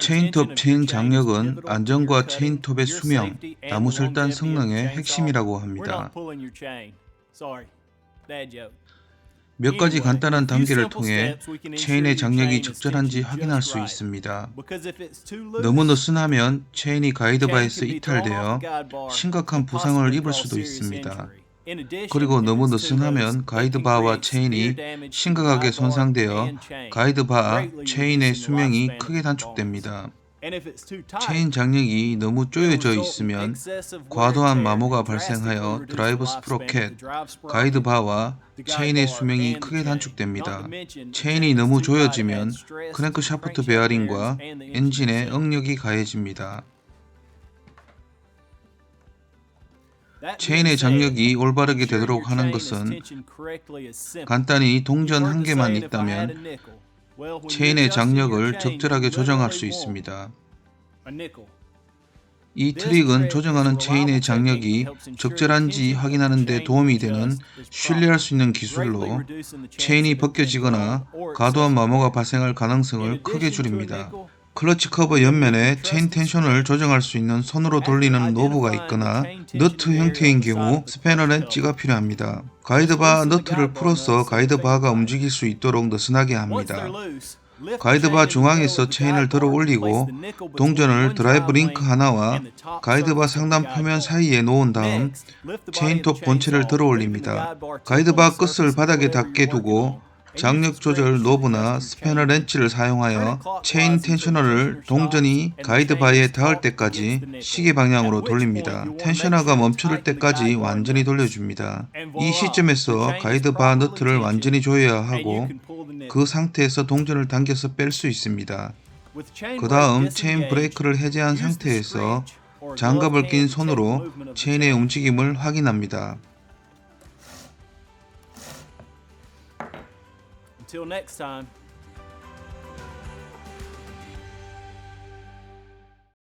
체인톱 체인 장력은 안전과 체인톱의 수명, 나무설단 성능의 핵심이라고 합니다. 몇 가지 간단한 단계를 통해 체인의 장력이 적절한지 확인할 수 있습니다. 너무 느슨하면 체인이 가이드바에서 이탈되어 심각한 부상을 입을 수도 있습니다. 그리고 너무 느슨하면 가이드바와 체인이 심각하게 손상되어 가이드바 체인의 수명이 크게 단축됩니다. 체인 장력이 너무 쪼여져 있으면 과도한 마모가 발생하여 드라이브 스프로켓, 가이드바와 체인의 수명이 크게 단축됩니다. 체인이 너무 조여지면 크랭크 샤프트 베어링과 엔진에 응력이 가해집니다. 체인의 장력이 올바르게 되도록 하는 것은 간단히 동전 한 개만 있다면 체인의 장력을 적절하게 조정할 수 있습니다. 이 트릭은 조정하는 체인의 장력이 적절한지 확인하는 데 도움이 되는 신뢰할 수 있는 기술로 체인이 벗겨지거나 과도한 마모가 발생할 가능성을 크게 줄입니다. 클러치 커버 옆면에 체인 텐션을 조정할 수 있는 손으로 돌리는 노브가 있거나 너트 형태인 경우 스패너 렌치가 필요합니다. 가이드바 너트를 풀어서 가이드바가 움직일 수 있도록 느슨하게 합니다. 가이드바 중앙에서 체인을 들어 올리고 동전을 드라이브 링크 하나와 가이드바 상단 표면 사이에 놓은 다음 체인톱 본체를 들어 올립니다. 가이드바 끝을 바닥에 닿게 두고 장력 조절 노브나 스패너 렌치를 사용하여 체인 텐셔너를 동전이 가이드 바에 닿을 때까지 시계 방향으로 돌립니다. 텐셔너가 멈출 때까지 완전히 돌려줍니다. 이 시점에서 가이드 바 너트를 완전히 조여야 하고 그 상태에서 동전을 당겨서 뺄 수 있습니다. 그 다음 체인 브레이크를 해제한 상태에서 장갑을 낀 손으로 체인의 움직임을 확인합니다. Until next time.